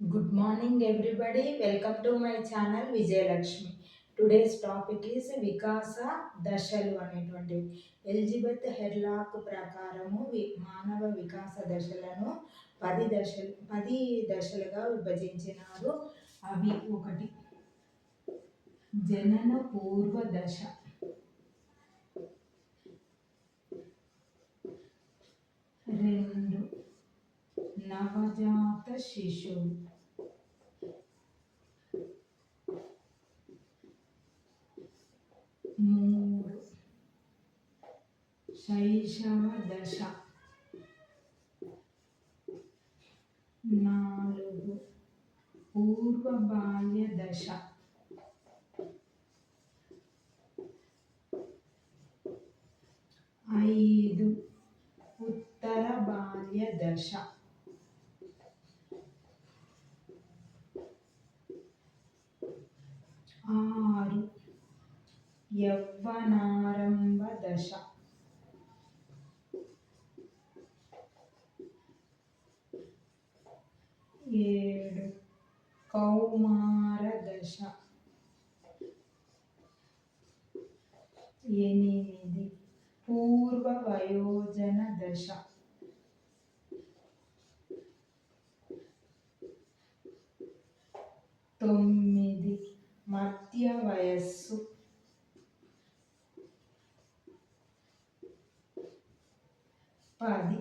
Good morning everybody welcome to my channel Vijayalakshmi today's topic is వికాస దశలు అనేటువంటివి Elizabeth హెర్లాక్ ప్రకారము వి మానవ వికాస దశలను పది దశలు పది దశలుగా విభజించినారు. అవి ఒకటి జనన పూర్వ దశ. రెండు నవజాత శిశువు మూడు శైశవ దశ నాలుగు పూర్వ బాల్య దశ ఐదు ఉత్తర బాల్య దశ ఆరు. యవ్వనారంభ దశ ఏడు. కౌమార దశ ఎనిమిది. పూర్వ వయోజన దశ తొమ్మిది. మధ్య వయస్సు. పది.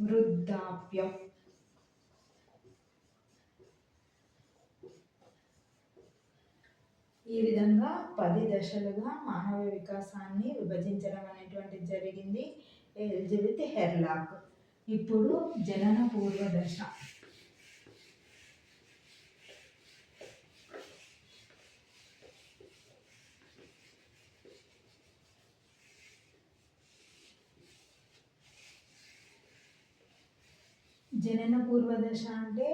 వృద్ధాప్యం. ఈ విధంగా పది దశలుగా మానవ వికాసాన్ని విభజించడం అనేటువంటి జరిగింది. Elizabeth Hurlock. ఇప్పుడు జనన పూర్వ దశ. జనన పూర్వదశ అంటే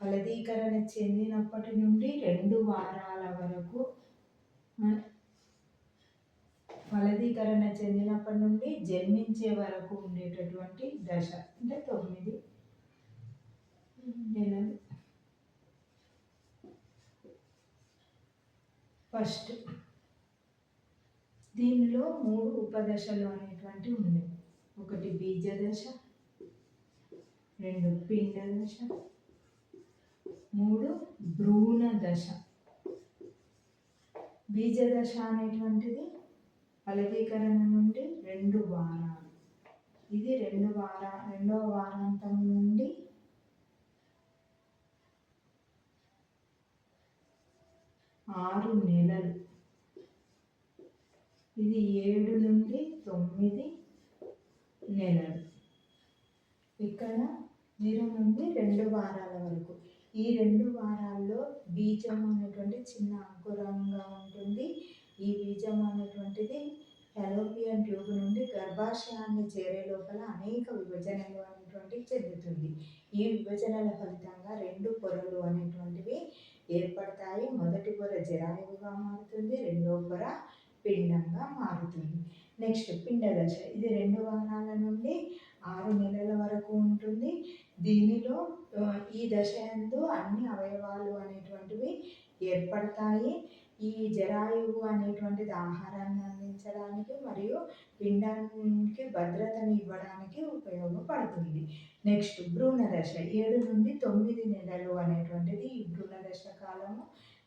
ఫలదీకరణ చెందినప్పటి నుండి రెండు వారాల వరకు ఫలదీకరణ చెందినప్పటి నుండి జన్మించే వరకు ఉండేటటువంటి దశ అంటే తొమ్మిది. నెలలు ఫస్ట్ దీనిలో మూడు ఉపదశలు అనేటువంటివి ఉన్నాయి. ఒకటి బీజ దశ రెండు పిండ దశ మూడు భ్రూణ దశ. బీజ దశ అనేటువంటిది ఫలదీకరణ నుండి రెండు వారాలు. ఇది రెండు వార రెండవ వారాంతం నుండి ఆరు నెలలు. ఇది ఏడు నుండి తొమ్మిది నెలలు. ఇక్కడ జీరో నుండి రెండు వారాల వరకు. ఈ రెండు వారాల్లో బీజం అనేటువంటి చిన్న అంకురంగా ఉంటుంది. ఈ బీజం అనేటువంటిది ఫెలోపియన్ ట్యూబ్ నుండి గర్భాశయాన్ని చేరే లోపల అనేక విభజనలు అనేటువంటివి చెందుతుంది. ఈ విభజనల ఫలితంగా రెండు పొరలు అనేటువంటివి ఏర్పడతాయి. మొదటి పొర జరాయువుగా మారుతుంది రెండో పొర పిండంగా మారుతుంది. నెక్స్ట్ పిండ దశ ఇది రెండు వారాల నుండి ఆరు నెలల వరకు ఉంటుంది. దీనిలో ఈ దశ ఎందు అన్ని అవయవాలు అనేటువంటివి ఏర్పడతాయి. ఈ జరాయువు అనేటువంటిది ఆహారాన్ని అందించడానికి మరియు పిండానికి భద్రతని ఇవ్వడానికి ఉపయోగపడుతుంది. నెక్స్ట్ భ్రూణ దశ. ఏడు నుండి తొమ్మిది నెలలు అనేటువంటిది ఈ భ్రూణ దశ కాలము.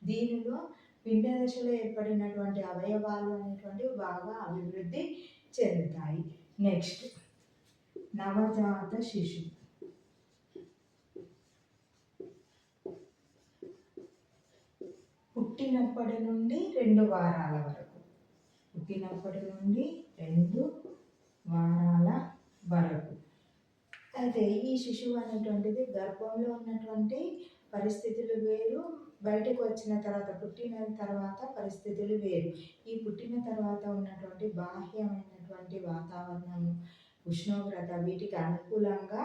దీనిలో పిండ దశలో ఏర్పడినటువంటి అవయవాలు అనేటువంటివి బాగా అభివృద్ధి చెందుతాయి. నెక్స్ట్ నవజాత శిశువు. పుట్టినప్పటి నుండి రెండు వారాల వరకు. పుట్టినప్పటి నుండి రెండు వారాల వరకు. అయితే ఈ శిశువు అనేటువంటిది గర్భంలో ఉన్నటువంటి పరిస్థితులు వేరు బయటకు వచ్చిన తర్వాత పుట్టిన తర్వాత పరిస్థితులు వేరు. ఈ పుట్టిన తర్వాత ఉన్నటువంటి బాహ్యమైనటువంటి వాతావరణం ఉష్ణోగ్రత వీటికి అనుకూలంగా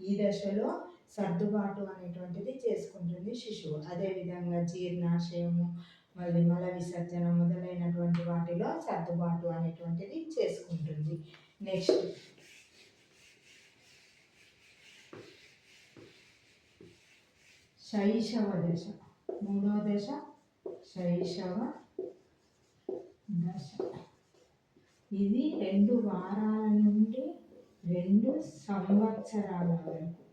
ఈ దశలో సర్దుబాటు అనేటువంటిది చేసుకుంటుంది శిశువు. అదేవిధంగా జీర్ణాశయము మళ్ళీ మల విసర్జన మొదలైనటువంటి వాటిలో సర్దుబాటు అనేటువంటిది చేసుకుంటుంది. నెక్స్ట్ శైశవ దశ. మూడో దశ శైశవ దశ. ఇది రెండు వారాల నుండి రెండు సంవత్సరాల వరకు.